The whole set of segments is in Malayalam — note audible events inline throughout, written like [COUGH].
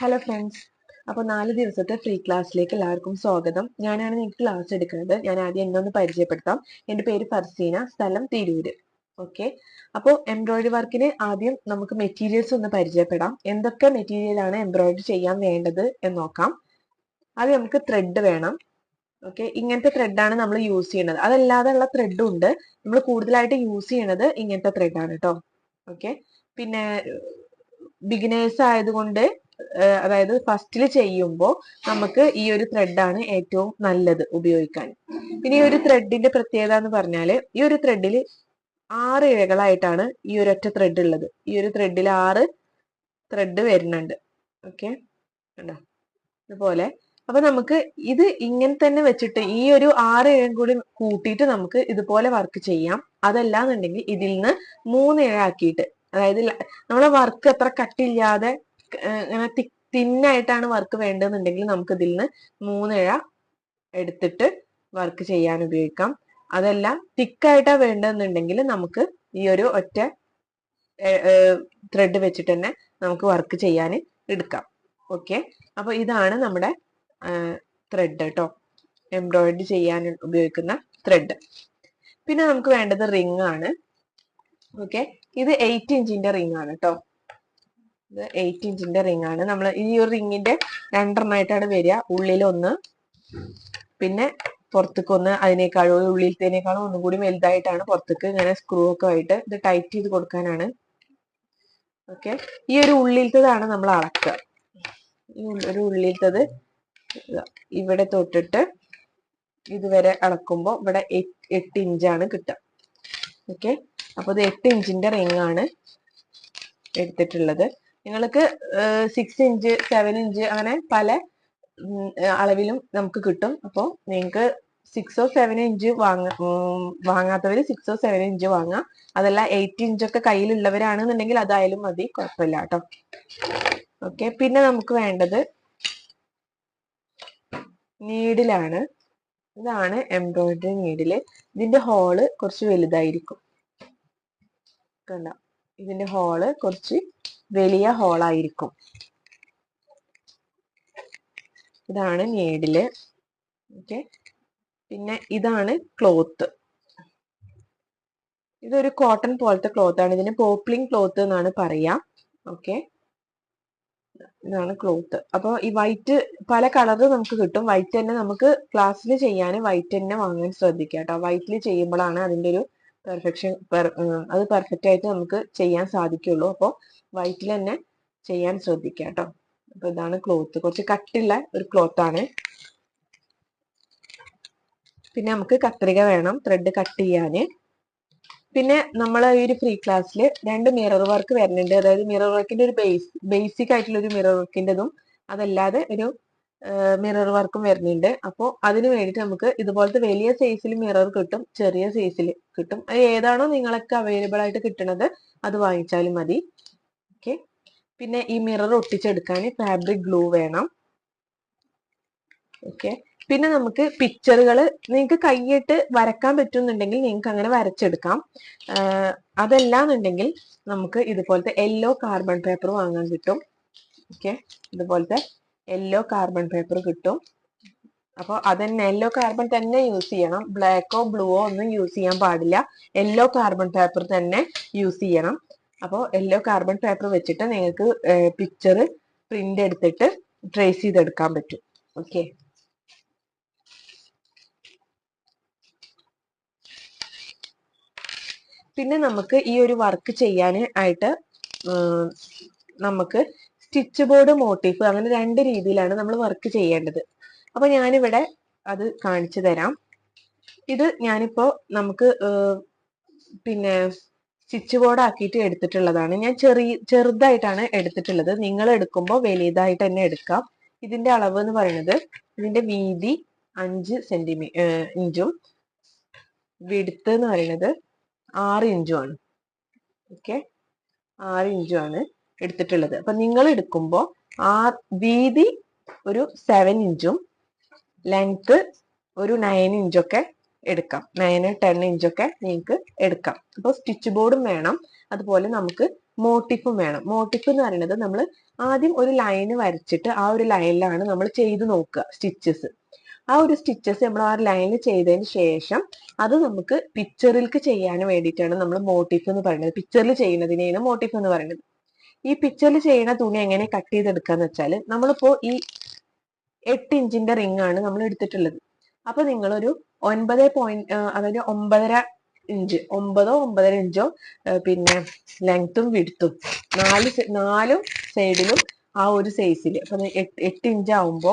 ഹലോ ഫ്രണ്ട്സ് അപ്പോൾ നാല് ദിവസത്തെ ഫ്രീ ക്ലാസ്സിലേക്ക് എല്ലാവർക്കും സ്വാഗതം. ഞാനാണ് നിങ്ങൾക്ക് ക്ലാസ് എടുക്കുന്നത്. ഞാൻ ആദ്യം എന്നെ ഒന്ന് പരിചയപ്പെടുത്താം. എന്റെ പേര് ഫർസീന. സ്ഥലം തിരൂര്. ഓക്കെ അപ്പോൾ എംബ്രോയിഡറി വർക്കിന് ആദ്യം നമുക്ക് മെറ്റീരിയൽസ് ഒന്ന് പരിചയപ്പെടാം. എന്തൊക്കെ മെറ്റീരിയലാണ് എംബ്രോയിഡറി ചെയ്യാൻ വേണ്ടത് എന്ന് നോക്കാം. ആദ്യം നമുക്ക് ത്രെഡ് വേണം. ഓക്കെ ഇങ്ങനത്തെ ത്രെഡാണ് നമ്മൾ യൂസ് ചെയ്യുന്നത്. അതല്ലാതെ ഉള്ള ത്രെഡും ഉണ്ട്. നമ്മൾ കൂടുതലായിട്ട് യൂസ് ചെയ്യണത് ഇങ്ങനത്തെ ത്രെഡാണ് കേട്ടോ ഓക്കെ പിന്നെ ബിഗിനേഴ്സ് ആയതുകൊണ്ട് അതായത് ഫസ്റ്റിൽ ചെയ്യുമ്പോൾ നമുക്ക് ഈ ഒരു ത്രെഡാണ് ഏറ്റവും നല്ലത് ഉപയോഗിക്കാൻ. ഇനി ഈ ഒരു ത്രെഡിന്റെ പ്രത്യേകത എന്ന് പറഞ്ഞാൽ ഈ ഒരു ത്രെഡിൽ ആറ് ഇഴകളായിട്ടാണ് ഈ ഒരു ഒറ്റ ത്രെഡ് ഉള്ളത്. ഈ ഒരു ത്രെഡിൽ ആറ് ത്രെഡ് വരുന്നുണ്ട്. ഓക്കെ? കണ്ടോ? ഇതുപോലെ. അപ്പൊ നമുക്ക് ഇത് ഇങ്ങനെ തന്നെ വെച്ചിട്ട് ഈ ഒരു ആറ് ഇഴം കൂടി കൂട്ടിയിട്ട് നമുക്ക് ഇതുപോലെ വർക്ക് ചെയ്യാം. അതല്ലാന്നുണ്ടെങ്കിൽ ഇതിൽ നിന്ന് മൂന്ന് ഇഴ ആക്കിയിട്ട് അതായത് നമ്മളെ വർക്ക് അത്ര കട്ടില്ലാതെ ഇങ്ങനെ തിന്നായിട്ടാണ് വർക്ക് വേണ്ടതെന്നുണ്ടെങ്കിൽ നമുക്ക് ഇതിൽ നിന്ന് മൂന്നിഴ എടുത്തിട്ട് വർക്ക് ചെയ്യാൻ ഉപയോഗിക്കാം. അതല്ല തിക്കായിട്ടാണ് വേണ്ടതെന്നുണ്ടെങ്കിൽ നമുക്ക് ഈ ഒരു ഒറ്റ ത്രെഡ് വെച്ചിട്ട് തന്നെ നമുക്ക് വർക്ക് ചെയ്യാൻ എടുക്കാം. ഓക്കെ? അപ്പൊ ഇതാണ് നമ്മുടെ ത്രെഡ് കേട്ടോ എംബ്രോയിഡറി ചെയ്യാൻ ഉപയോഗിക്കുന്ന ത്രെഡ് പിന്നെ നമുക്ക് വേണ്ടത് റിംഗ് ആണ് ഓക്കെ? ഇത് എയ്റ്റ് ഇഞ്ചിന്റെ റിംഗ് ആണ് കേട്ടോ ഇത് എയ്റ്റ് ഇഞ്ചിന്റെ റിംഗ് ആണ്. നമ്മൾ ഈ ഒരു റിങ്ങിന്റെ രണ്ടെണ്ണമായിട്ടാണ് വരിക. ഉള്ളിലൊന്ന് പിന്നെ പുറത്തേക്ക് ഒന്ന് അതിനേക്കാളും ഉള്ളിലത്തേനേക്കാളും ഒന്നും കൂടി വലുതായിട്ടാണ് പുറത്തേക്ക് ഇങ്ങനെ സ്ക്രൂ ഒക്കെ ആയിട്ട് ഇത് ടൈറ്റ് ചെയ്ത് കൊടുക്കാനാണ്. ഓക്കെ ഈ ഒരു ഉള്ളിലത്തതാണ് നമ്മൾ അളക്കുക. ഈ ഒരു ഉള്ളിലത്തത് ഇവിടെ തൊട്ടിട്ട് ഇതുവരെ അളക്കുമ്പോൾ ഇവിടെ എട്ട് ഇഞ്ചാണ് കിട്ടുക. ഓക്കെ അപ്പോൾ ഇത് എട്ട് ഇഞ്ചിന്റെ റിംഗ് ആണ് എടുത്തിട്ടുള്ളത്. നിങ്ങൾക്ക് സിക്സ് ഇഞ്ച് സെവൻ ഇഞ്ച് അങ്ങനെ പല അളവിലും നമുക്ക് കിട്ടും. അപ്പോൾ നിങ്ങൾക്ക് സിക്സോ സെവൻ ഇഞ്ച് വാങ്ങ വാങ്ങാത്തവർ സിക്സോ സെവൻ ഇഞ്ച് വാങ്ങാം. അതല്ല എയ്റ്റ് ഇഞ്ചൊക്കെ കയ്യിലുള്ളവരാണെന്നുണ്ടെങ്കിൽ അതായാലും മതി. കുഴപ്പമില്ല കേട്ടോ. ഓക്കെ പിന്നെ നമുക്ക് വേണ്ടത് നീഡിലാണ് ഇതാണ് എംബ്രോയിഡറി നീഡിൽ ഇതിന്റെ ഹോൾ കുറച്ച് വലുതായിരിക്കും. കണ്ടോ? ഇതിന്റെ ഹോൾ കുറച്ച് വലിയ ഹോളായിരിക്കും ഇതാണ് നീഡിൽ ഓക്കെ പിന്നെ ഇതാണ് ക്ലോത്ത് ഇതൊരു കോട്ടൺ പോലത്തെ ക്ലോത്ത് ആണ്. ഇതിന് പോപ്ലിംഗ് ക്ലോത്ത് എന്നാണ് പറയാ. ഓക്കെ ഇതാണ് ക്ലോത്ത് അപ്പോൾ ഈ വൈറ്റ് പല കളറ് നമുക്ക് കിട്ടും. വൈറ്റ് തന്നെ നമുക്ക് ക്ലാസ്സിൽ ചെയ്യാൻ വൈറ്റ് തന്നെ വാങ്ങാൻ ശ്രദ്ധിക്കുക കേട്ടോ. വൈറ്റിൽ ചെയ്യുമ്പോഴാണ് അതിന്റെ ഒരു പെർഫെക്ഷൻ അത് പെർഫെക്റ്റ് ആയിട്ട് നമുക്ക് ചെയ്യാൻ സാധിക്കുള്ളൂ. അപ്പോൾ വൈറ്റിൽ തന്നെ ചെയ്യാൻ ശ്രദ്ധിക്കുക കേട്ടോ അപ്പൊ ഇതാണ് ക്ലോത്ത് കുറച്ച് കട്ടിയുള്ള ഒരു ക്ലോത്ത് ആണ്. പിന്നെ നമുക്ക് കത്രിക വേണം ത്രെഡ് കട്ട് ചെയ്യാന് പിന്നെ നമ്മൾ ഈ ഒരു ഫ്രീ ക്ലാസ്സിൽ രണ്ട് മിറർ വർക്ക് വരുന്നുണ്ട്. അതായത് മിറർ വർക്കിന്റെ ഒരു ബേസ് ബേസിക് ആയിട്ടുള്ള ഒരു മിറർ വർക്കിന്റെതും അതല്ലാതെ ഒരു മിറർ വർക്കും വരുന്നുണ്ട്. അപ്പോൾ അതിന് വേണ്ടിയിട്ട് നമുക്ക് ഇതുപോലത്തെ വലിയ സൈസിൽ മിറർ കിട്ടും ചെറിയ സൈസിൽ കിട്ടും. അത് ഏതാണോ നിങ്ങൾക്ക് അവൈലബിൾ ആയിട്ട് കിട്ടണത് അത് വാങ്ങിച്ചാലും മതി. പിന്നെ ഈ മിറർ ഒട്ടിച്ചെടുക്കാൻ ഫാബ്രിക് ഗ്ലൂ വേണം. ഓക്കെ പിന്നെ നമുക്ക് പിക്ചറുകൾ നിങ്ങൾക്ക് കൈയിട്ട് വരക്കാൻ പറ്റുന്നുണ്ടെങ്കിൽ നിങ്ങൾക്ക് അങ്ങനെ വരച്ചെടുക്കാം. അതല്ല അതല്ലാന്നുണ്ടെങ്കിൽ നമുക്ക് ഇതുപോലത്തെ യെല്ലോ കാർബൺ പേപ്പർ വാങ്ങാൻ കിട്ടും. ഓക്കെ ഇതുപോലത്തെ യെല്ലോ കാർബൺ പേപ്പർ കിട്ടും. അപ്പോൾ അതന്നെ യെല്ലോ കാർബൺ തന്നെ യൂസ് ചെയ്യണം. ബ്ലാക്കോ ബ്ലൂവോ ഒന്നും യൂസ് ചെയ്യാൻ പാടില്ല. യെല്ലോ കാർബൺ പേപ്പർ തന്നെ യൂസ് ചെയ്യണം. അപ്പോൾ യെല്ലോ കാർബൺ പേപ്പർ വെച്ചിട്ട് നിങ്ങൾക്ക് പിക്ചർ പ്രിന്റ് എടുത്തിട്ട് ട്രേസ് ചെയ്തെടുക്കാൻ പറ്റും. ഓക്കെ പിന്നെ നമുക്ക് ഈ ഒരു വർക്ക് ചെയ്യാൻ ആയിട്ട് നമുക്ക് സ്റ്റിച്ച് ബോർഡ് മോട്ടീഫ് അങ്ങനെ രണ്ട് രീതിയിലാണ് നമ്മൾ വർക്ക് ചെയ്യേണ്ടത്. അപ്പൊ ഞാനിവിടെ അത് കാണിച്ചു തരാം. ഇത് ഞാനിപ്പോ നമുക്ക് പിന്നെ സ്റ്റിച്ച് ബോർഡ് എടുത്തിട്ടുള്ളതാണ്. ഞാൻ ചെറിയ ചെറുതായിട്ടാണ് എടുത്തിട്ടുള്ളത്. നിങ്ങൾ എടുക്കുമ്പോൾ വലുതായിട്ട് തന്നെ എടുക്കാം. ഇതിന്റെ അളവ് എന്ന് പറയുന്നത് ഇതിന്റെ വീതി അഞ്ച് സെന്റിമീ ഇഞ്ചും. വിടുത്ത് എന്ന് പറയുന്നത് ആറ് ഇഞ്ചുമാണ്. ഓക്കെ? ആറ് ഇഞ്ചുമാണ് എടുത്തിട്ടുള്ളത്. അപ്പൊ നിങ്ങൾ എടുക്കുമ്പോൾ ആ വീതി ഒരു സെവൻ ഇഞ്ചും ലെങ്ത് ഒരു നയൻ ഇഞ്ചൊക്കെ എടുക്കാം. നയൻ ടെൻ ഇഞ്ചൊക്കെ നിങ്ങൾക്ക് എടുക്കാം. അപ്പോൾ സ്റ്റിച്ച് ബോർഡും വേണം. അതുപോലെ നമുക്ക് മോട്ടിഫും വേണം. മോട്ടിഫ് എന്ന് പറയുന്നത് നമ്മൾ ആദ്യം ഒരു ലൈന് വരച്ചിട്ട് ആ ഒരു ലൈനിലാണ് നമ്മൾ ചെയ്ത് നോക്കുക സ്റ്റിച്ചസ് ആ ഒരു സ്റ്റിച്ചസ് നമ്മൾ ആ ലൈനിൽ ചെയ്തതിന് ശേഷം അത് നമുക്ക് പിക്ചറിൽക്ക് ചെയ്യാൻ വേണ്ടിയിട്ടാണ് നമ്മൾ മോട്ടിഫ് എന്ന് പറയുന്നത്. പിക്ചറിൽ ചെയ്യുന്നതിനെയാണ് മോട്ടിഫ് എന്ന് പറയുന്നത്. ഈ പിക്ചറിൽ ചെയ്യുന്ന തുണി എങ്ങനെ കട്ട് ചെയ്തെടുക്കാന്ന് വെച്ചാൽ നമ്മളിപ്പോ ഈ എട്ട് ഇഞ്ചിന്റെ റിംഗ് ആണ് നമ്മൾ എടുത്തിട്ടുള്ളത്. അപ്പൊ നിങ്ങളൊരു ഒൻപത് പോയിന്റ് അതായത് ഒമ്പതര ഇഞ്ച് ഒമ്പതോ ഒമ്പതര ഇഞ്ചോ പിന്നെ ലെങ്ത്തും വിടുത്തും നാല് നാലും സൈഡിലും ആ ഒരു സൈസിൽ അപ്പൊ എട്ട് ഇഞ്ച് ആവുമ്പോ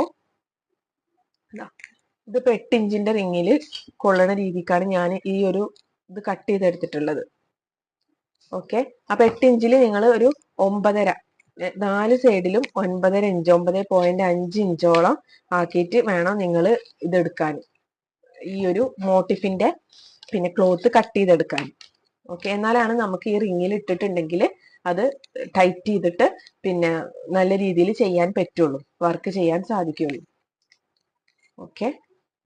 ഇതാ, ഇതിപ്പോ എട്ട് ഇഞ്ചിന്റെ റിങ്ങിൽ കൊള്ളണ രീതിക്കാണ് ഞാൻ ഈ ഒരു ഇത് കട്ട് ചെയ്തെടുത്തിട്ടുള്ളത്. ഓക്കെ അപ്പൊ എട്ട് ഇഞ്ചിൽ നിങ്ങൾ ഒരു ഒമ്പതര നാല് സൈഡിലും ഒൻപതര ഇഞ്ച് ഒമ്പത് പോയിന്റ് അഞ്ച് ഇഞ്ചോളം ആക്കിയിട്ട് വേണം നിങ്ങൾ ഇതെടുക്കാൻ ഈ ഒരു മോട്ടിഫിന്റെ പിന്നെ ക്ലോത്ത് കട്ട് ചെയ്തെടുക്കാൻ ഓക്കെ എന്നാലാണ് നമുക്ക് ഈ റിങ്ങിൽ ഇട്ടിട്ടുണ്ടെങ്കിൽ അത് ടൈറ്റ് ചെയ്തിട്ട് പിന്നെ നല്ല രീതിയിൽ ചെയ്യാൻ പറ്റുള്ളൂ വർക്ക് ചെയ്യാൻ സാധിക്കുള്ളൂ. ഓക്കെ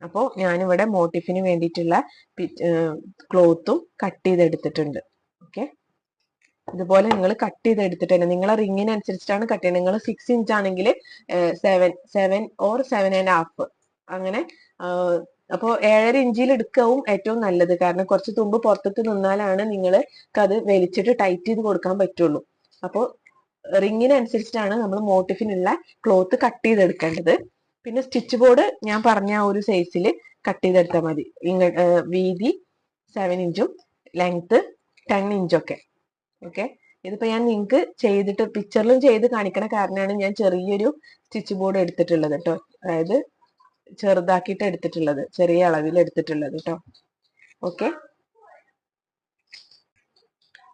അപ്പോൾ ഞാനിവിടെ മോട്ടിഫിന് വേണ്ടിയിട്ടുള്ള ക്ലോത്തും കട്ട് ചെയ്തെടുത്തിട്ടുണ്ട്. ഓക്കെ. ഇതുപോലെ നിങ്ങൾ കട്ട് ചെയ്ത് ചെയ്തെടുത്തിട്ട് തന്നെ. നിങ്ങളെ റിങ്ങിനനുസരിച്ചിട്ടാണ് കട്ട് ചെയ്യുന്നത്. നിങ്ങൾ സിക്സ് ഇഞ്ച് ആണെങ്കിൽ seven seven or seven and half അങ്ങനെ അപ്പോൾ ഏഴര ഇഞ്ചിൽ എടുക്കാവും ഏറ്റവും നല്ലത്. കാരണം കുറച്ച് തുമ്പ് പുറത്തേക്ക് നിന്നാലാണ് നിങ്ങൾ അത് വലിച്ചിട്ട് ടൈറ്റ് ചെയ്ത് കൊടുക്കാൻ പറ്റുള്ളൂ. അപ്പോൾ റിങ്ങിനനുസരിച്ചിട്ടാണ് നമ്മൾ മോട്ടിഫിനുള്ള ക്ലോത്ത് കട്ട് ചെയ്തെടുക്കേണ്ടത്. പിന്നെ സ്റ്റിച്ച് ബോർഡ് ഞാൻ പറഞ്ഞ ആ ഒരു സൈസിൽ കട്ട് ചെയ്തെടുത്താൽ മതി. വീതി സെവൻ ഇഞ്ചും ലെങ്ത് ടെൻ ഇഞ്ചൊക്കെ ഓക്കെ ഇതിപ്പോൾ ഞാൻ നിങ്ങൾക്ക് ചെയ്തിട്ട് പിക്ചറിലും ചെയ്ത് കാണിക്കണ കാരണമാണ് ഞാൻ ചെറിയൊരു സ്റ്റിച്ച് ബോർഡ് എടുത്തിട്ടുള്ളത് കേട്ടോ അതായത് ചെറുതാക്കിയിട്ട് എടുത്തിട്ടുള്ളത് ചെറിയ അളവിൽ എടുത്തിട്ടുള്ളത് കേട്ടോ ഓക്കെ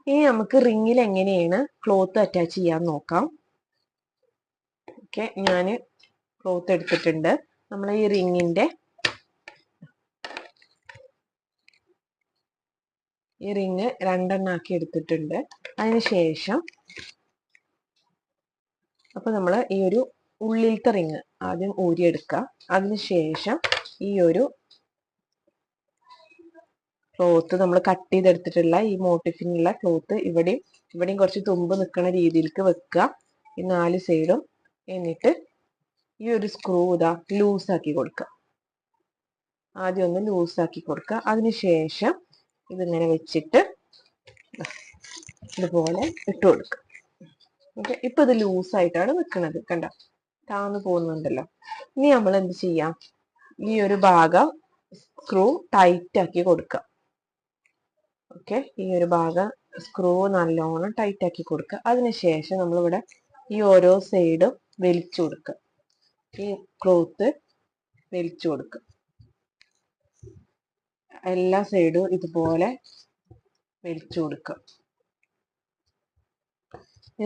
ഇനി നമുക്ക് റിങ്ങിൽ എങ്ങനെയാണ് ക്ലോത്ത് അറ്റാച്ച് ചെയ്യാൻ നോക്കാം. ഓക്കെ ഞാൻ ക്ലോത്ത് എടുത്തിട്ടുണ്ട്. നമ്മൾ ഈ റിങ്ങിന്റെ ഈ റിങ് രണ്ടെണ്ണാക്കി എടുത്തിട്ടുണ്ട്. അതിന് ശേഷം അപ്പൊ നമ്മൾ ഈ ഒരു ഉള്ളിലത്തെ റിങ് ആദ്യം ഊരിയെടുക്കുക അതിന് ശേഷം ഈ ഒരു ക്ലോത്ത് നമ്മൾ കട്ട് ചെയ്തെടുത്തിട്ടുള്ള ഈ മോട്ടിഫിനുള്ള ക്ലോത്ത് ഇവിടെയും ഇവിടെയും കുറച്ച് തുമ്പ് നിൽക്കുന്ന രീതിയിലേക്ക് വെക്കുക. ഈ നാല് സൈഡും എന്നിട്ട് ഈ ഒരു സ്ക്രൂ ഇതാ ലൂസാക്കി കൊടുക്കുക. ആദ്യം ഒന്ന് ലൂസാക്കി കൊടുക്കുക. അതിന് ശേഷം ഇതിങ്ങനെ വെച്ചിട്ട് ഇതുപോലെ ഇട്ട് കൊടുക്കുക. ഓക്കെ ഇപ്പൊ ഇത് ലൂസായിട്ടാണ് നിൽക്കുന്നത് കണ്ട? താന്ന് പോകുന്നുണ്ടല്ലോ. ഇനി നമ്മൾ എന്ത് ചെയ്യാം? ഈ ഒരു ഭാഗം സ്ക്രൂ ടൈറ്റ് ആക്കി കൊടുക്കുക. ഓക്കെ ഈ ഒരു ഭാഗം സ്ക്രൂ നല്ലോണം ടൈറ്റ് ആക്കി കൊടുക്കുക. അതിനുശേഷം നമ്മളിവിടെ ഈ ഓരോ സൈഡും വലിച്ചു കൊടുക്കുക. ഈ ക്ലോത്ത് വലിച്ചു കൊടുക്കുക. എല്ലാ സൈഡും ഇതുപോലെ വലിച്ചു കൊടുക്കുക.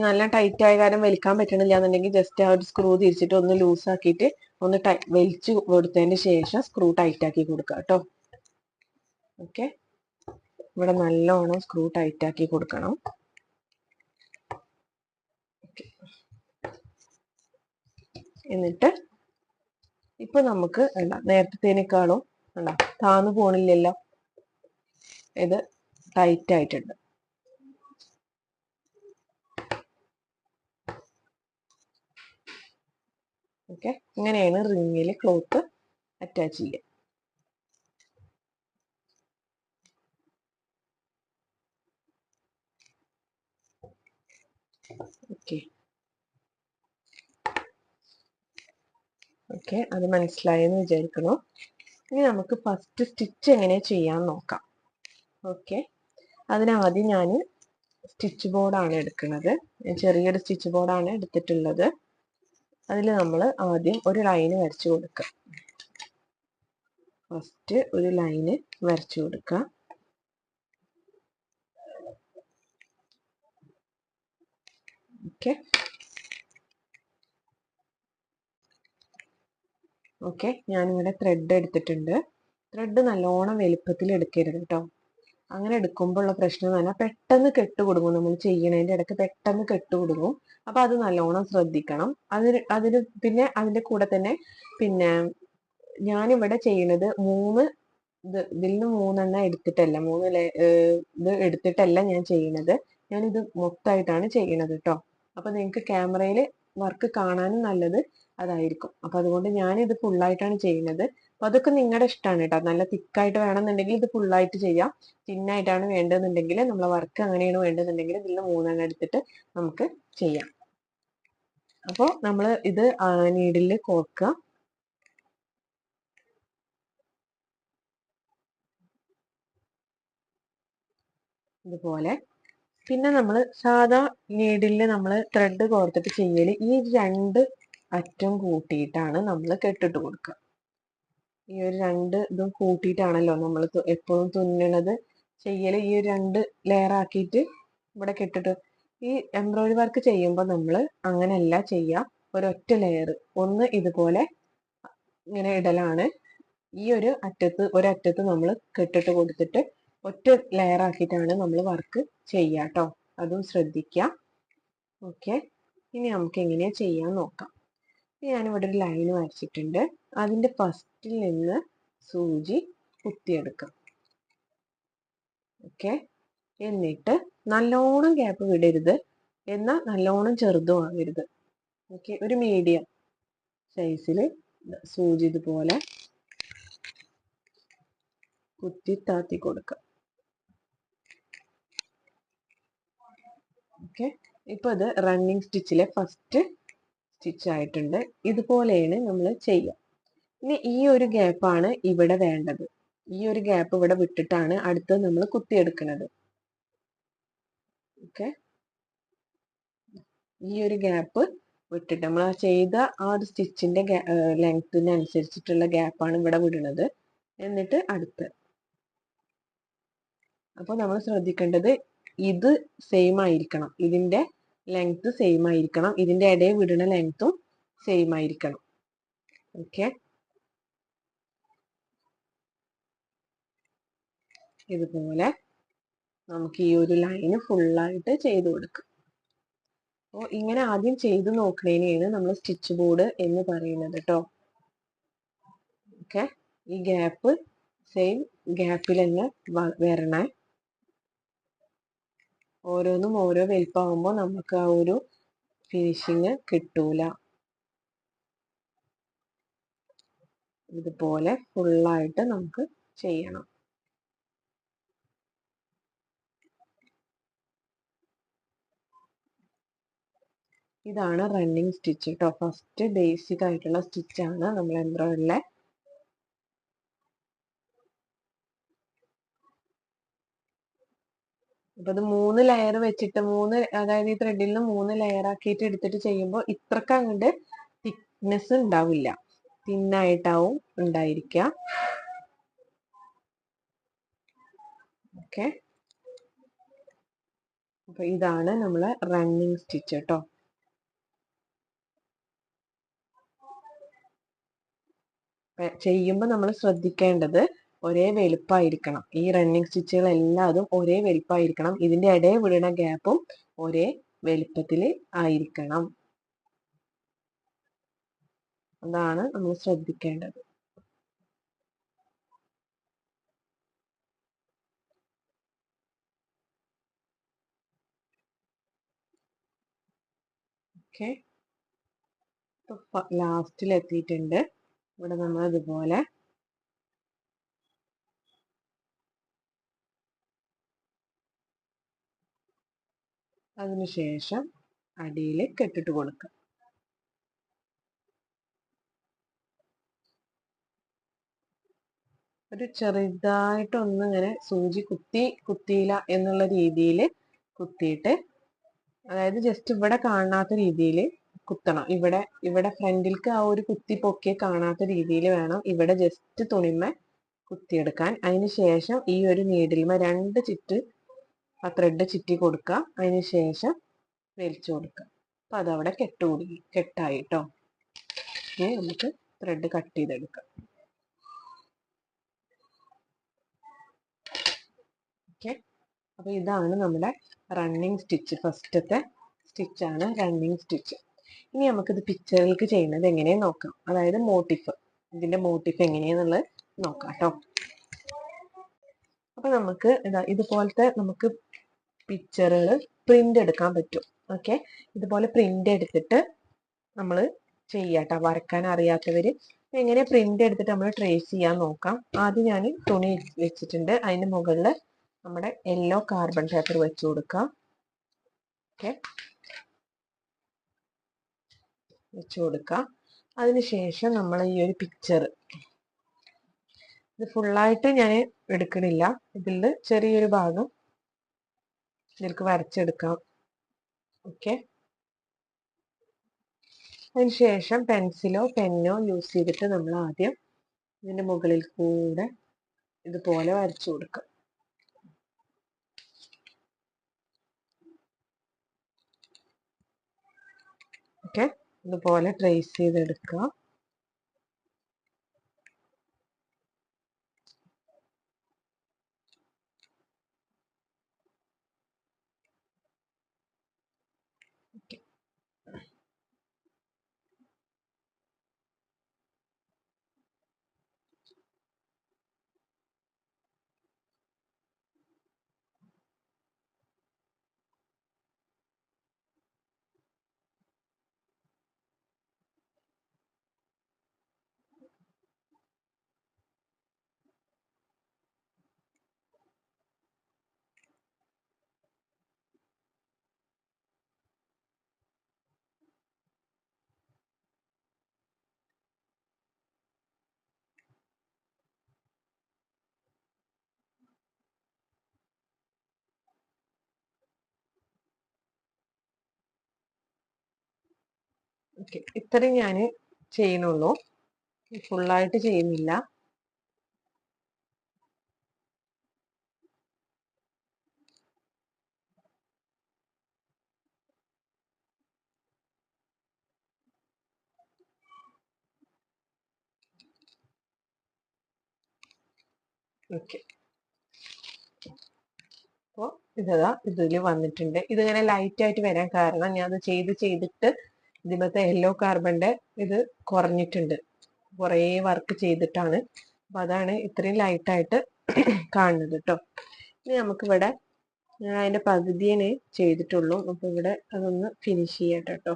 നല്ല ടൈറ്റ് ആയ കാരണം വലിക്കാൻ പറ്റണില്ല എന്നുണ്ടെങ്കിൽ ജസ്റ്റ് ആ ഒരു സ്ക്രൂ തിരിച്ചിട്ട് ഒന്ന് ലൂസ് ആക്കിയിട്ട് ഒന്ന് വലിച്ചു കൊടുത്തതിന് ശേഷം സ്ക്രൂ ടൈറ്റ് ആക്കി കൊടുക്കുക കേട്ടോ. ഓക്കെ ഇവിടെ നല്ലോണം സ്ക്രൂ ടൈറ്റ് ആക്കി കൊടുക്കണം. എന്നിട്ട് ഇപ്പൊ നമുക്ക് നേരത്തേനേക്കാളും എന്താ താന്നു പോണില്ലല്ലോ. ഇത് ടൈറ്റ് ആയിട്ടുണ്ട്. ഓക്കെ ഇങ്ങനെയാണ് റിങ്ങിൽ ക്ലോത്ത് അറ്റാച്ച് ചെയ്യുക. ഓക്കെ അത് മനസ്സിലായെന്ന് വിചാരിക്കുന്നു. ഇനി നമുക്ക് ഫസ്റ്റ് സ്റ്റിച്ച് എങ്ങനെ ചെയ്യാൻ നോക്കാം. ഓക്കെ അതിനാദ്യം ഞാൻ സ്റ്റിച്ച് ബോർഡാണ് എടുക്കുന്നത്. ചെറിയൊരു സ്റ്റിച്ച് ബോർഡാണ് എടുത്തിട്ടുള്ളത്. അതിൽ നമ്മൾ ആദ്യം ഒരു ലൈന് വരച്ചു കൊടുക്കുക. ഫസ്റ്റ് ഒരു ലൈന് വരച്ചു കൊടുക്കുക. Okay okay. ഞാനിവിടെ ത്രെഡ് എടുത്തിട്ടുണ്ട്. ത്രെഡ് നല്ലോണം വലുപ്പത്തിൽ എടുക്കരുത് കേട്ടോ അങ്ങനെ എടുക്കുമ്പോൾ ഉള്ള പ്രശ്നം എന്ന് പറഞ്ഞാൽ പെട്ടെന്ന് കെട്ട് കൊടുക്കും നമ്മൾ ചെയ്യണതിന്റെ ഇടയ്ക്ക് പെട്ടെന്ന് കെട്ട് കൊടുക്കും അപ്പൊ അത് നല്ലോണം ശ്രദ്ധിക്കണം. അതിന് അതിന് പിന്നെ അതിന്റെ കൂടെ തന്നെ പിന്നെ ഞാനിവിടെ ചെയ്യണത് മൂന്ന് ഇത് ഇതിൽ നിന്ന് മൂന്നെണ്ണം എടുത്തിട്ടല്ല മൂന്ന് ഇത് എടുത്തിട്ടല്ല ഞാൻ ചെയ്യണത്. ഞാനിത് മൊത്തമായിട്ടാണ് ചെയ്യണത് കേട്ടോ അപ്പോൾ നിങ്ങൾക്ക് ക്യാമറയിൽ വർക്ക് കാണാനും നല്ലത്. അതായിരിക്കും. അപ്പൊ അതുകൊണ്ട് ഞാൻ ഞാനിത് ഫുള്ളായിട്ടാണ് ചെയ്യുന്നത്. അപ്പൊ അതൊക്കെ നിങ്ങളുടെ ഇഷ്ടമാണ് കേട്ടോ നല്ല തിക്കായിട്ട് വേണമെന്നുണ്ടെങ്കിൽ ഇത് ഫുള്ളായിട്ട് ചെയ്യാം. തിന്നായിട്ടാണ് വേണ്ടതെന്നുണ്ടെങ്കിൽ നമ്മളെ വർക്ക് അങ്ങനെയാണ് വേണ്ടതെന്നുണ്ടെങ്കിൽ ഇതിൽ മൂന്നെണ്ണം എടുത്തിട്ട് നമുക്ക് ചെയ്യാം. അപ്പോൾ നമ്മൾ ഇത് നീഡിൽ കോർക്കുക ഇതുപോലെ. പിന്നെ നമ്മൾ സാധാ നീഡിൽ നമ്മൾ ത്രെഡ് കോർത്തിട്ട് ചെയ്യൽ. ഈ രണ്ട് അറ്റം കൂട്ടിയിട്ടാണ് നമ്മൾ കെട്ടിട്ട് കൊടുക്കുക ഈ ഒരു രണ്ട് ഇതും കൂട്ടിയിട്ടാണല്ലോ നമ്മൾ എപ്പോഴും തുന്നണത്. ചെയ്യൽ ഈ ഒരു രണ്ട് ലെയർ ആക്കിയിട്ട് ഇവിടെ കെട്ടിട്ട് ഈ എംബ്രോയിഡറി വർക്ക് ചെയ്യുമ്പോൾ നമ്മൾ അങ്ങനെയല്ല ചെയ്യുക ഒരൊറ്റ ലെയർ ഒന്ന് ഇതുപോലെ ഇങ്ങനെ ഇടലാണ്. ഈ ഒരു അറ്റത്ത് ഒരറ്റത്ത് നമ്മൾ കെട്ടിട്ട് കൊടുത്തിട്ട് ഒറ്റ ലെയർ ആക്കിയിട്ടാണ് നമ്മൾ വർക്ക് ചെയ്യുക കേട്ടോ അതും ശ്രദ്ധിക്കുക ഓക്കെ ഇനി നമുക്ക് എങ്ങനെയാ ചെയ്യാൻ നോക്കാം. ഞാനിവിടെ ഒരു ലൈൻ വരച്ചിട്ടുണ്ട്. അതിന്റെ ഫസ്റ്റിൽ നിന്ന് സൂചി കുത്തിയെടുക്കാം. ഓക്കെ എന്നിട്ട് നല്ലോണം ഗ്യാപ്പ് വിടരുത്. എന്നാൽ നല്ലോണം ചെറുതും ആകരുത് ഓക്കെ ഒരു മീഡിയം സൈസിൽ സൂചി ഇതുപോലെ കുത്തി താത്തി കൊടുക്കുക ഓക്കെ ഇപ്പോൾ ഇത് റണ്ണിങ് സ്റ്റിച്ചിലെ ഫസ്റ്റ് സ്റ്റിച്ച് ആയിട്ടുണ്ട് ഇതുപോലെയാണ് നമ്മൾ ചെയ്യുക ഇനി ഈ ഒരു ഗ്യാപ്പാണ് ഇവിടെ വേണ്ടത്. ഈ ഒരു ഗ്യാപ്പ് ഇവിടെ വിട്ടിട്ടാണ് അടുത്തത് നമ്മൾ കുത്തിയെടുക്കുന്നത്. ഓക്കെ ഈ ഒരു ഗ്യാപ്പ് വിട്ടിട്ട് നമ്മൾ ചെയ്ത ആ ഒരു സ്റ്റിച്ചിന്റെ ലെങ്ത്തിനനുസരിച്ചിട്ടുള്ള ഗ്യാപ്പാണ് ഇവിടെ വിടുന്നത്. എന്നിട്ട് അടുത്ത്. അപ്പോൾ നമ്മൾ ശ്രദ്ധിക്കേണ്ടത് ഇത് സെയിം ആയിരിക്കണം. ഇതിന്റെ ലെങ്ത് സെയിം ആയിരിക്കണം. ഇതിന്റെ ഇടയിൽ വിടുന്ന ലെങ്ത്തും സെയിം ആയിരിക്കണം. ഓക്കെ ഇതുപോലെ നമുക്ക് ഈ ഒരു ലൈന് ഫുള്ളായിട്ട് ചെയ്ത് കൊടുക്കാം. അപ്പോൾ ഇങ്ങനെ ആദ്യം ചെയ്ത് നോക്കുന്നതിനെയാണ് നമ്മൾ സ്റ്റിച്ച് ബോർഡ് എന്ന് പറയുന്നത് കേട്ടോ ഓക്കെ ഈ ഗ്യാപ്പ് സെയിം ഗ്യാപ്പിൽ തന്നെ വരണേ. ഓരോന്നും ഓരോ വലിപ്പമാകുമ്പോൾ നമുക്ക് ആ ഒരു ഫിനിഷിങ് കിട്ടൂല. ഇതുപോലെ ഫുള്ളായിട്ട് നമുക്ക് ചെയ്യണം. ഇതാണ് റണ്ണിങ് സ്റ്റിച്ച് കേട്ടോ ഫസ്റ്റ് ബേസിക് ആയിട്ടുള്ള സ്റ്റിച്ചാണ് നമ്മൾ എംബ്രോയിഡറിലെ അപ്പൊ അത് മൂന്ന് ലെയർ വെച്ചിട്ട് മൂന്ന് അതായത് ഈ ത്രെഡിൽ നിന്ന് മൂന്ന് ലെയർ ആക്കിയിട്ട് എടുത്തിട്ട് ചെയ്യുമ്പോൾ ഇത്രക്ക് അങ്ങോട്ട് തിക്നെസ് ഉണ്ടാവില്ല. തിന്നായിട്ടാവും ഉണ്ടായിരിക്കുക ഓക്കെ അപ്പൊ ഇതാണ് നമ്മളെ റണ്ണിങ് സ്റ്റിച്ച് കേട്ടോ ചെയ്യുമ്പോൾ നമ്മൾ ശ്രദ്ധിക്കേണ്ടത് ഒരേ വലുപ്പമായിരിക്കണം ഈ റണ്ണിങ് സ്റ്റിച്ചുകൾ എല്ലാതും ഒരേ വലുപ്പമായിരിക്കണം ഇതിന്റെ ഇടയിൽ വിടുന്ന ഗ്യാപ്പും ഒരേ വലുപ്പത്തിൽ ആയിരിക്കണം. അതാണ് നമ്മൾ ശ്രദ്ധിക്കേണ്ടത്. ഓക്കെ. ലാസ്റ്റിൽ എത്തിയിട്ടുണ്ട് ഇവിടെ നമ്മൾ ഇതുപോലെ അതിനുശേഷം അടിയിലേക്ക് കെട്ടിട്ട് കൊടുക്കുക. ഒരു ചെറുതായിട്ടൊന്ന് ഇങ്ങനെ സൂചി കുത്തി കുത്തിയില്ല എന്നുള്ള രീതിയിൽ കുത്തിയിട്ട് അതായത് ജസ്റ്റ് ഇവിടെ കാണാത്ത രീതിയിൽ കുത്തണം. ഇവിടെ ഇവിടെ ഫ്രണ്ടിൽക്ക് ആ ഒരു കുത്തി പൊക്കി കാണാത്ത രീതിയിൽ വേണം ഇവിടെ ജസ്റ്റ് തുണിമ കുത്തിയെടുക്കാൻ. അതിന് ശേഷം ഈ ഒരു നീഡിൽമ രണ്ട് ചുറ്റ് ആ ത്രെഡ് ചുറ്റി കൊടുക്കുക അതിന് ശേഷം വലിച്ചു കൊടുക്കുക അപ്പം അതവിടെ കെട്ടുകൂടി കെട്ടായി കേട്ടോ ഇനി നമുക്ക് ത്രെഡ് കട്ട് ചെയ്തെടുക്കാം. ഓക്കെ അപ്പോൾ ഇതാണ് നമ്മുടെ റണ്ണിങ് സ്റ്റിച്ച് ഫസ്റ്റത്തെ സ്റ്റിച്ചാണ് റണ്ണിങ് സ്റ്റിച്ച് ഇനി നമുക്കിത് പിക്ചറിലേക്ക് ചെയ്യുന്നത് എങ്ങനെയെന്ന് നോക്കാം. അതായത് മോട്ടിഫ് ഇതിന്റെ മോട്ടിഫ് എങ്ങനെയാന്നുള്ളത് നോക്കാം കേട്ടോ അപ്പോൾ നമുക്ക് ഇതാ ഇതുപോലത്തെ നമുക്ക് പിക്ചറുകൾ പ്രിന്റ് എടുക്കാൻ പറ്റും. ഓക്കെ ഇതുപോലെ പ്രിന്റ് എടുത്തിട്ട് നമ്മൾ ചെയ്യാട്ടോ. വരക്കാൻ അറിയാത്തവര് എങ്ങനെ പ്രിന്റ് എടുത്തിട്ട് നമ്മൾ ട്രേസ് ചെയ്യാൻ നോക്കാം. ആദ്യം ഞാൻ തുണി വെച്ചിട്ടുണ്ട്. അതിന് മുകളിൽ നമ്മുടെ യെല്ലോ കാർബൺ പേപ്പർ വെച്ച് കൊടുക്കാം. ഓക്കെ വെച്ച് കൊടുക്കാം. അതിനുശേഷം നമ്മൾ ഈ ഒരു പിക്ചർ ഇത് ഫുള്ളായിട്ട് ഞാൻ എടുക്കണില്ല. ഇതിൽ ചെറിയൊരു ഭാഗം ഇതിലേക്ക് വരച്ചെടുക്കാം. ഓക്കെ അതിനുശേഷം പെൻസിലോ പെന്നോ യൂസ് ചെയ്തിട്ട് നമ്മൾ ആദ്യം ഇതിന്റെ മുകളിൽ കൂടെ ഇതുപോലെ വരച്ചു കൊടുക്കാം. ഓക്കെ ഇതുപോലെ ട്രേസ് ചെയ്തെടുക്കുക ഓക്കെ. ഇത്രയും ഞാൻ ചെയ്യുന്നുള്ളൂ. ഫുള്ളായിട്ട് ചെയ്യുന്നില്ല. അപ്പോൾ ഇതാ ഇതിൽ വന്നിട്ടുണ്ട്. ഇതിങ്ങനെ ലൈറ്റ് ആയിട്ട് വരാൻ കാരണം ഞാൻ അത് ചെയ്ത് ചെയ്തിട്ട് ഇതിമത്തെ യെല്ലോ കാർബണിന്റെ ഇത് കുറഞ്ഞിട്ടുണ്ട്. കുറേ വർക്ക് ചെയ്തിട്ടാണ്. അപ്പൊ അതാണ് ഇത്രയും ലൈറ്റായിട്ട് [CLEARS THROAT] കാണുന്നത് കേട്ടോ ഇനി നമുക്കിവിടെ ഞാൻ അതിന്റെ പകുതിയെ ചെയ്തിട്ടുള്ളൂ. അപ്പൊ ഇവിടെ അതൊന്ന് ഫിനിഷ് ചെയ്യട്ടെ കേട്ടോ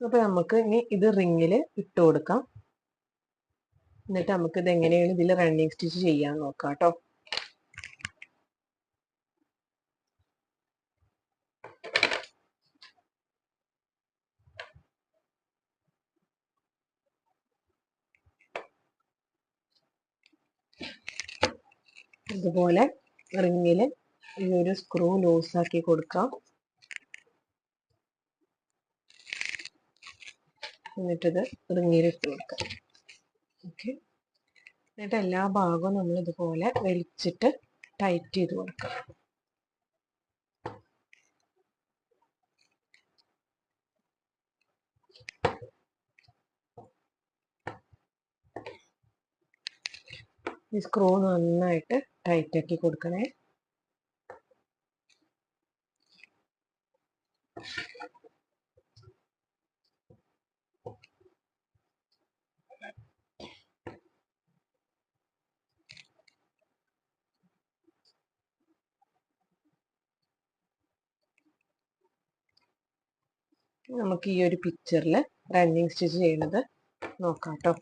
അപ്പൊ നമുക്ക് ഇനി ഇത് റിങ്ങിൽ ഇട്ട് കൊടുക്കാം. എന്നിട്ട് നമുക്ക് ഇത് എങ്ങനെയാണ് ഇതിൽ റണ്ണിങ് സ്റ്റിച്ച് ചെയ്യാൻ നോക്കാം കേട്ടോ ഇതുപോലെ റിങ്ങിൽ ഈ ഒരു സ്ക്രൂ ലൂസ് ആക്കി കൊടുക്കാം. എന്നിട്ടിത് റിങ്ങിലിട്ട് കൊടുക്കാം. ഓക്കെ. എന്നിട്ട് എല്ലാ ഭാഗവും നമ്മൾ ഇതുപോലെ വലിച്ചിട്ട് ടൈറ്റ് ചെയ്ത് കൊടുക്കാം. ഈ സ്ക്രൂ നന്നായിട്ട് ടൈറ്റാക്കി കൊടുക്കണേ. നമുക്ക് ഈ ഒരു പിക്ചറിൽ റണ്ണിങ് സ്റ്റിച്ച് ചെയ്യുന്നത് നോക്കാം കേട്ടോ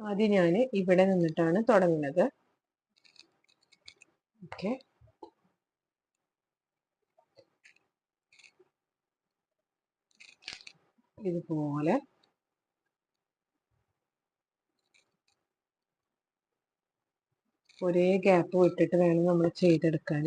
ആദ്യം ഞാൻ ഇവിടെ നിന്നിട്ടാണ് തുടങ്ങുന്നത്. ഓക്കെ ഇതുപോലെ ഒരേ ഗ്യാപ്പ് വിട്ടിട്ട് വേണം നമ്മൾ ചെയ്തെടുക്കാൻ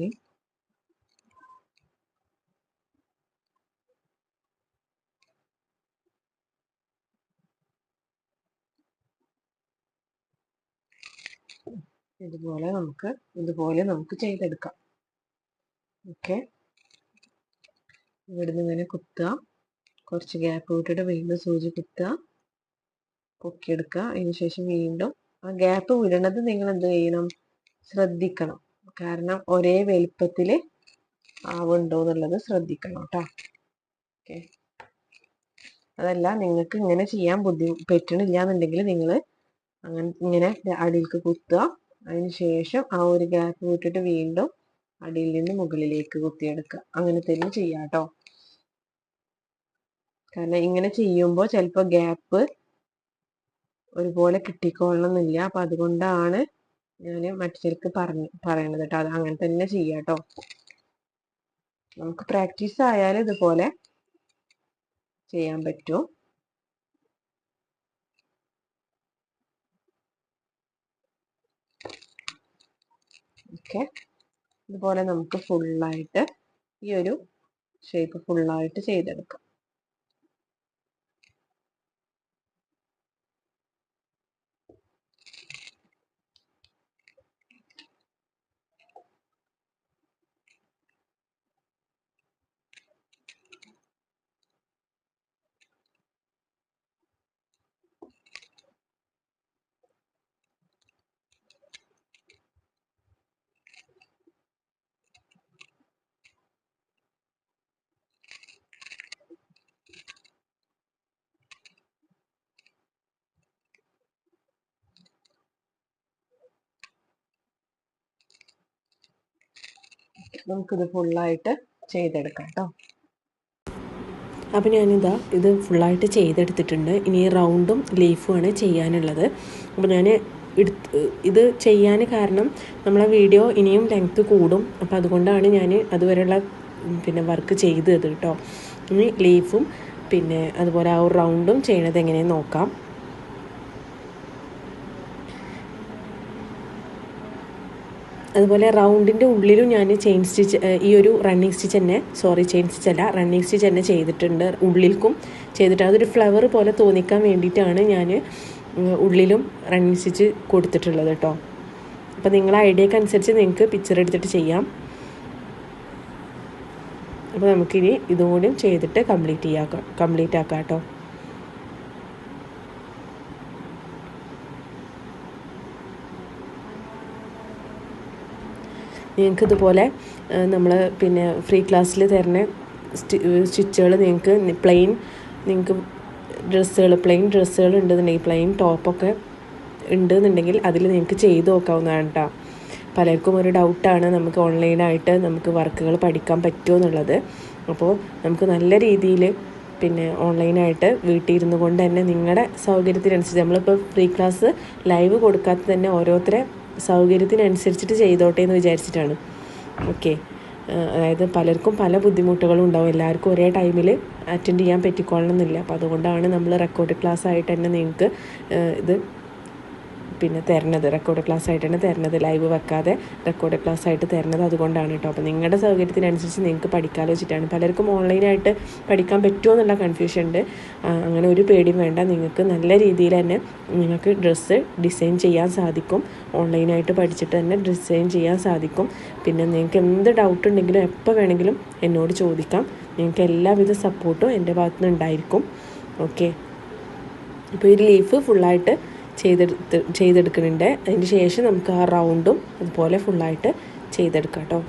ഇതുപോലെ നമുക്ക് ഇതുപോലെ നമുക്ക് ചെയ്തെടുക്കാം. ഓക്കെ. ഇവിടുന്ന് ഇങ്ങനെ കുത്തുക. കുറച്ച് ഗ്യാപ്പ് വിട്ടിട്ട് വീണ്ടും സൂചി കുത്തുക. പൊക്കിയെടുക്കുക. അതിന് ശേഷം വീണ്ടും ആ ഗ്യാപ്പ് വിടണത് നിങ്ങൾ എന്ത് ചെയ്യണം? ശ്രദ്ധിക്കണം. കാരണം ഒരേ വലിപ്പത്തിൽ ആവുണ്ടോ എന്നുള്ളത് ശ്രദ്ധിക്കണം കേട്ടോ ഓക്കെ. അതല്ല നിങ്ങൾക്ക് ഇങ്ങനെ ചെയ്യാൻ ബുദ്ധി പറ്റണില്ല എന്നുണ്ടെങ്കിൽ നിങ്ങൾ അങ്ങനെ ഇങ്ങനെ അടിയിലേക്ക് കുത്തുക. അതിന് ശേഷം ആ ഒരു ഗ്യാപ്പ് വിട്ടിട്ട് വീണ്ടും അടിയിൽ നിന്ന് മുകളിലേക്ക് കുത്തിയെടുക്കുക. അങ്ങനെ തന്നെ ചെയ്യാം കേട്ടോ കാരണം ഇങ്ങനെ ചെയ്യുമ്പോൾ ചിലപ്പോൾ ഗ്യാപ്പ് ഒരുപോലെ കിട്ടിക്കൊള്ളണമെന്നില്ല അപ്പൊ അതുകൊണ്ടാണ് ഞാൻ മറ്റേക്ക് പറഞ്ഞു പറയണത് കേട്ടോ. അത് അങ്ങനെ തന്നെ ചെയ്യാട്ടോ നമുക്ക് പ്രാക്ടീസ് ആയാൽ ഇതുപോലെ ചെയ്യാൻ പറ്റും. ഓക്കെ. ഇതുപോലെ നമുക്ക് ഫുള്ളായിട്ട് ഈ ഒരു ഷേപ്പ് ഫുള്ളായിട്ട് ചെയ്തെടുക്കാം. നമുക്കിത് ഫുള്ളായിട്ട് ചെയ്തെടുക്കാം കേട്ടോ അപ്പോൾ ഞാനിതാ ഇത് ഫുള്ളായിട്ട് ചെയ്തെടുത്തിട്ടുണ്ട്. ഇനി റൗണ്ടും ലീഫുമാണ് ചെയ്യാനുള്ളത്. അപ്പോൾ ഞാൻ എടുത്ത് ഇത് ചെയ്യാൻ കാരണം നമ്മളെ വീഡിയോ ഇനിയും ലെങ്ത്ത് കൂടും. അപ്പോൾ അതുകൊണ്ടാണ് ഞാൻ അതുവരെയുള്ള പിന്നെ വർക്ക് ചെയ്തത് കേട്ടോ ഇനി ലീഫും പിന്നെ അതുപോലെ ആ റൗണ്ടും ചെയ്യണത് എങ്ങനെയെന്ന് നോക്കാം. അതുപോലെ റൗണ്ടിന്റെ ഉള്ളിലും ഞാൻ ചെയിൻ സ്റ്റിച്ച് ഈ ഒരു റണ്ണിങ് സ്റ്റിച്ച് തന്നെ സോറി ചെയിൻ സ്റ്റിച്ച് അല്ല റണ്ണിങ് സ്റ്റിച്ച് തന്നെ ചെയ്തിട്ടുണ്ട് ഉള്ളിൽക്കും. ചെയ്തിട്ട് അതൊരു ഫ്ലവർ പോലെ തോന്നിക്കാൻ വേണ്ടിയിട്ടാണ് ഞാൻ ഉള്ളിലും റണ്ണിങ് സ്റ്റിച്ച് കൊടുത്തിട്ടുള്ളത് കേട്ടോ. അപ്പോൾ നിങ്ങളെ ഐഡിയക്ക് അനുസരിച്ച് നിങ്ങൾക്ക് പിക്ചർ എടുത്തിട്ട് ചെയ്യാം. അപ്പോൾ നമുക്കിനി ഇതുകൂടി ചെയ്തിട്ട് കംപ്ലീറ്റ് ചെയ്യാം കംപ്ലീറ്റ് ആക്കാം കേട്ടോ. നിങ്ങൾക്ക് ഇതുപോലെ നമ്മൾ പിന്നെ ഫ്രീ ക്ലാസ്സിൽ തരുന്ന സ്റ്റിച്ചുകൾ നിങ്ങൾക്ക് പ്ലെയിൻ നിങ്ങൾക്ക് ഡ്രസ്സുകൾ പ്ലെയിൻ ഡ്രസ്സുകൾ ഉണ്ടെന്നുണ്ടെങ്കിൽ പ്ലെയിൻ ടോപ്പൊക്കെ ഉണ്ടെന്നുണ്ടെങ്കിൽ അതിൽ നിങ്ങൾക്ക് ചെയ്ത് നോക്കാവുന്നതാണ് കേട്ടോ പലർക്കും ഒരു ഡൗട്ടാണ് നമുക്ക് ഓൺലൈനായിട്ട് നമുക്ക് വർക്കുകൾ പഠിക്കാൻ പറ്റുമോ എന്നുള്ളത്. അപ്പോൾ നമുക്ക് നല്ല രീതിയിൽ പിന്നെ ഓൺലൈനായിട്ട് വീട്ടിൽ ഇരുന്നു കൊണ്ട് തന്നെ നിങ്ങളുടെ സൗകര്യത്തിനനുസരിച്ച് നമ്മളിപ്പോൾ ഫ്രീ ക്ലാസ് ലൈവ് കൊടുക്കാത്ത തന്നെ ഓരോരുത്തരെ സൗകര്യത്തിനനുസരിച്ചിട്ട് ചെയ്തോട്ടെ എന്ന് വിചാരിച്ചിട്ടാണ്. ഓക്കെ അതായത് പലർക്കും പല ബുദ്ധിമുട്ടുകളും ഉണ്ടാവും. എല്ലാവർക്കും ഒരേ ടൈമിൽ അറ്റൻഡ് ചെയ്യാൻ പറ്റിക്കൊള്ളണമെന്നില്ല. അപ്പോൾ അതുകൊണ്ടാണ് നമ്മൾ റെക്കോർഡ് ക്ലാസ് ആയിട്ട് തന്നെ നിങ്ങൾക്ക് ഇത് പിന്നെ തരണത് റെക്കോർഡ് ക്ലാസ് ആയിട്ടാണ് തരണത് ലൈവ് വെക്കാതെ റെക്കോർഡ് ക്ലാസ് ആയിട്ട് തരണത് അതുകൊണ്ടാണ് കേട്ടോ അപ്പോൾ നിങ്ങളുടെ സൗകര്യത്തിനനുസരിച്ച് നിങ്ങൾക്ക് പഠിക്കാമല്ലോ വെച്ചിട്ടാണ്. പലർക്കും ഓൺലൈനായിട്ട് പഠിക്കാൻ പറ്റുമോ എന്നുള്ള കൺഫ്യൂഷൻ ഉണ്ട്. അങ്ങനെ ഒരു പേടിയും വേണ്ട. നിങ്ങൾക്ക് നല്ല രീതിയിൽ തന്നെ നിങ്ങൾക്ക് ഡ്രസ്സ് ഡിസൈൻ ചെയ്യാൻ സാധിക്കും. ഓൺലൈനായിട്ട് പഠിച്ചിട്ട് തന്നെ ഡിസൈൻ ചെയ്യാൻ സാധിക്കും. പിന്നെ നിങ്ങൾക്ക് എന്ത് ഡൗട്ട് ഉണ്ടെങ്കിലും എപ്പോൾ വേണമെങ്കിലും എന്നോട് ചോദിക്കാം. നിങ്ങൾക്ക് എല്ലാവിധ സപ്പോർട്ടും എന്റെ ഭാഗത്തുനിന്ന് ഉണ്ടായിരിക്കും ഓക്കെ അപ്പോൾ ഈ ലീഫ് ഫുള്ളായിട്ട് ചെയ്തെടുത്ത് ചെയ്തെടുക്കുന്നുണ്ട്. അതിന് ശേഷം നമുക്ക് ആ റൗണ്ടും അതുപോലെ ഫുള്ളായിട്ട് ചെയ്തെടുക്കാം കേട്ടോ.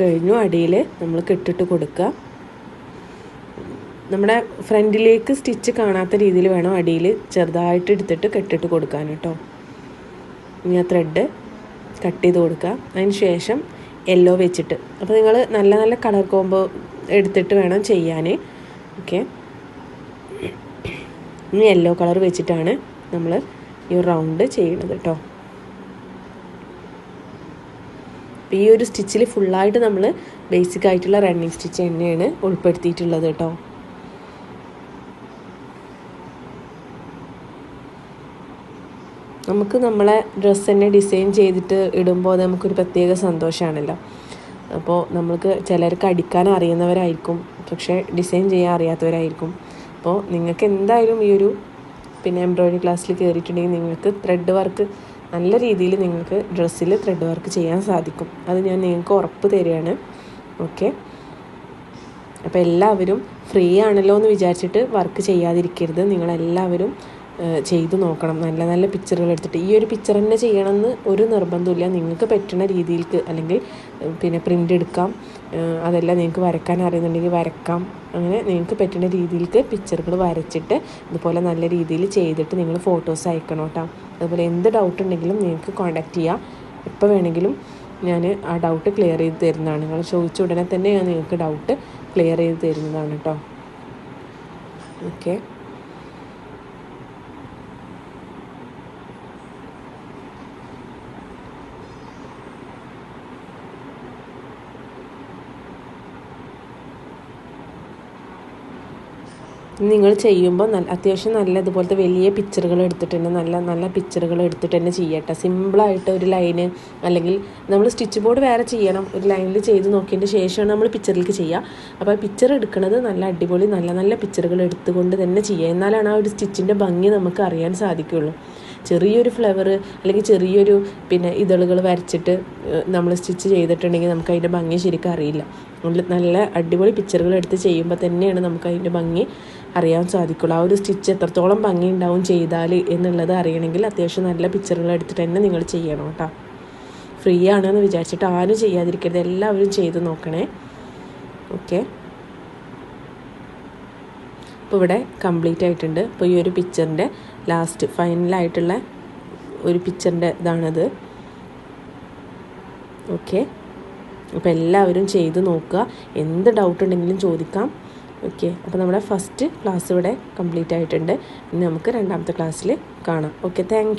കഴിഞ്ഞു. അടിയിൽ നമ്മൾ കെട്ടിട്ട് കൊടുക്കുക. നമ്മുടെ ഫ്രണ്ടിലേക്ക് സ്റ്റിച്ച് കാണാത്ത രീതിയിൽ വേണം അടിയിൽ ചെറുതായിട്ട് എടുത്തിട്ട് കെട്ടിട്ട് കൊടുക്കാൻ കേട്ടോ. ഇനി ആ ത്രെഡ് കട്ട് ചെയ്ത് കൊടുക്കുക. അതിന് ശേഷം യെല്ലോ വെച്ചിട്ട്. അപ്പോൾ നിങ്ങൾ നല്ല നല്ല കളർ കോംബോ എടുത്തിട്ട് വേണം ചെയ്യാൻ. ഓക്കെ ഇനി യെല്ലോ കളർ വെച്ചിട്ടാണ് നമ്മൾ ഈ റൗണ്ട് ചെയ്യണത് കേട്ടോ. ഈ ഒരു സ്റ്റിച്ചിൽ ഫുള്ളായിട്ട് നമ്മൾ ബേസിക് ആയിട്ടുള്ള റണ്ണിങ് സ്റ്റിച്ച് തന്നെയാണ് ഉൾപ്പെടുത്തിയിട്ടുള്ളത് കേട്ടോ. നമുക്ക് നമ്മളെ ഡ്രസ്സ് തന്നെ ഡിസൈൻ ചെയ്തിട്ട് ഇടുമ്പോൾ നമുക്കൊരു പ്രത്യേക സന്തോഷമാണല്ലോ അപ്പോൾ നമ്മൾക്ക് ചിലർക്ക് അടിക്കാൻ അറിയുന്നവരായിരിക്കും പക്ഷേ ഡിസൈൻ ചെയ്യാൻ അറിയാത്തവരായിരിക്കും. അപ്പോൾ നിങ്ങൾക്ക് എന്തായാലും ഈ ഒരു പിന്നെ എംബ്രോയ്ഡറി ക്ലാസ്സിൽ കയറിയിട്ടുണ്ടെങ്കിൽ നിങ്ങൾക്ക് ത്രെഡ് വർക്ക് നല്ല രീതിയിൽ നിങ്ങൾക്ക് ഡ്രസ്സിൽ ത്രെഡ് വർക്ക് ചെയ്യാൻ സാധിക്കും. അത് ഞാൻ നിങ്ങൾക്ക് ഉറപ്പ് തരികയാണ്. ഓക്കെ? അപ്പോൾ എല്ലാവരും ഫ്രീ ആണല്ലോ എന്ന് വിചാരിച്ചിട്ട് വർക്ക് ചെയ്യാതിരിക്കരുത്. നിങ്ങളെല്ലാവരും ചെയ്തു നോക്കണം. നല്ല നല്ല പിക്ചറുകൾ എടുത്തിട്ട്. ഈ ഒരു പിക്ചർ തന്നെ ചെയ്യണമെന്ന് ഒരു നിർബന്ധമില്ല നിങ്ങൾക്ക് പറ്റുന്ന രീതിയിൽക്ക് അല്ലെങ്കിൽ പിന്നെ പ്രിന്റ് എടുക്കാം. അതെല്ലാം നിങ്ങൾക്ക് വരക്കാൻ അറിയുന്നുണ്ടെങ്കിൽ വരക്കാം അങ്ങനെ നിങ്ങൾക്ക് പറ്റുന്ന രീതിയിൽക്ക് പിക്ചറുകൾ വരച്ചിട്ട് ഇതുപോലെ നല്ല രീതിയിൽ ചെയ്തിട്ട് നിങ്ങൾ ഫോട്ടോസ് അയക്കണം കേട്ടോ. അതുപോലെ എന്ത് ഡൗട്ട് ഉണ്ടെങ്കിലും നിങ്ങൾക്ക് കോൺടാക്റ്റ് ചെയ്യാം. എപ്പോൾ വേണമെങ്കിലും ഞാൻ ആ ഡൗട്ട് ക്ലിയർ ചെയ്ത് തരുന്നതാണ്. നിങ്ങൾ ചോദിച്ച ഉടനെ തന്നെ ഞാൻ നിങ്ങൾക്ക് ഡൗട്ട് ക്ലിയർ ചെയ്ത് തരുന്നതാണ് കേട്ടോ. ഓക്കെ നിങ്ങൾ ചെയ്യുമ്പോൾ നല്ല അത്യാവശ്യം നല്ല ഇതുപോലത്തെ വലിയ പിക്ചറുകൾ എടുത്തിട്ട് തന്നെ നല്ല നല്ല പിക്ചറുകൾ എടുത്തിട്ട് തന്നെ ചെയ്യട്ടെ. സിമ്പിളായിട്ട് ഒരു ലൈന് അല്ലെങ്കിൽ നമ്മൾ സ്റ്റിച്ച് ബോർഡ് വേറെ ചെയ്യണം. ഒരു ലൈനിൽ ചെയ്ത് നോക്കിയതിന്റെ ശേഷമാണ് നമ്മൾ പിക്ചറിലേക്ക് ചെയ്യുക. അപ്പോൾ പിക്ചർ എടുക്കുന്നത് നല്ല അടിപൊളി നല്ല നല്ല പിക്ചറുകൾ എടുത്തുകൊണ്ട് തന്നെ ചെയ്യുക. എന്നാലാണ് ആ ഒരു സ്റ്റിച്ചിന്റെ ഭംഗി നമുക്ക് അറിയാൻ സാധിക്കുകയുള്ളൂ. ചെറിയൊരു ഫ്ലവർ അല്ലെങ്കിൽ ചെറിയൊരു പിന്നെ ഇതളുകൾ വരച്ചിട്ട് നമ്മൾ സ്റ്റിച്ച് ചെയ്തിട്ടുണ്ടെങ്കിൽ നമുക്ക് അതിന്റെ ഭംഗി ശരിക്കും അറിയില്ല. നല്ല അടിപൊളി പിക്ചറുകൾ എടുത്ത് ചെയ്യുമ്പോൾ തന്നെയാണ് നമുക്ക് അതിന്റെ ഭംഗി അറിയാൻ സാധിക്കുള്ളൂ. ആ ഒരു സ്റ്റിച്ച് എത്രത്തോളം ഭംഗിയുണ്ടാവും ചെയ്താൽ എന്നുള്ളത് അറിയണമെങ്കിൽ അത്യാവശ്യം നല്ല പിക്ചറുകൾ എടുത്തിട്ട് തന്നെ നിങ്ങൾ ചെയ്യണം കേട്ടോ. ഫ്രീ ആണെന്ന് വിചാരിച്ചിട്ട് ആരും ചെയ്യാതിരിക്കരുത്. എല്ലാവരും ചെയ്ത് നോക്കണേ. ഓക്കെ അപ്പോൾ ഇവിടെ കംപ്ലീറ്റ് ആയിട്ടുണ്ട്. അപ്പോൾ ഈ ഒരു പിക്ചറിന്റെ ലാസ്റ്റ് ഫൈനലായിട്ടുള്ള ഒരു പിക്ചറിന്റെ ഇതാണത്. ഓക്കെ അപ്പോൾ എല്ലാവരും ചെയ്ത് നോക്കുക. എന്ത് ഡൗട്ട് ഉണ്ടെങ്കിലും ചോദിക്കാം. ഓക്കെ അപ്പോൾ നമ്മുടെ ഫസ്റ്റ് ക്ലാസ് ഇവിടെ കംപ്ലീറ്റ് ആയിട്ടുണ്ട്. ഇനി നമുക്ക് രണ്ടാമത്തെ ക്ലാസ്സിൽ കാണാം. Okay thank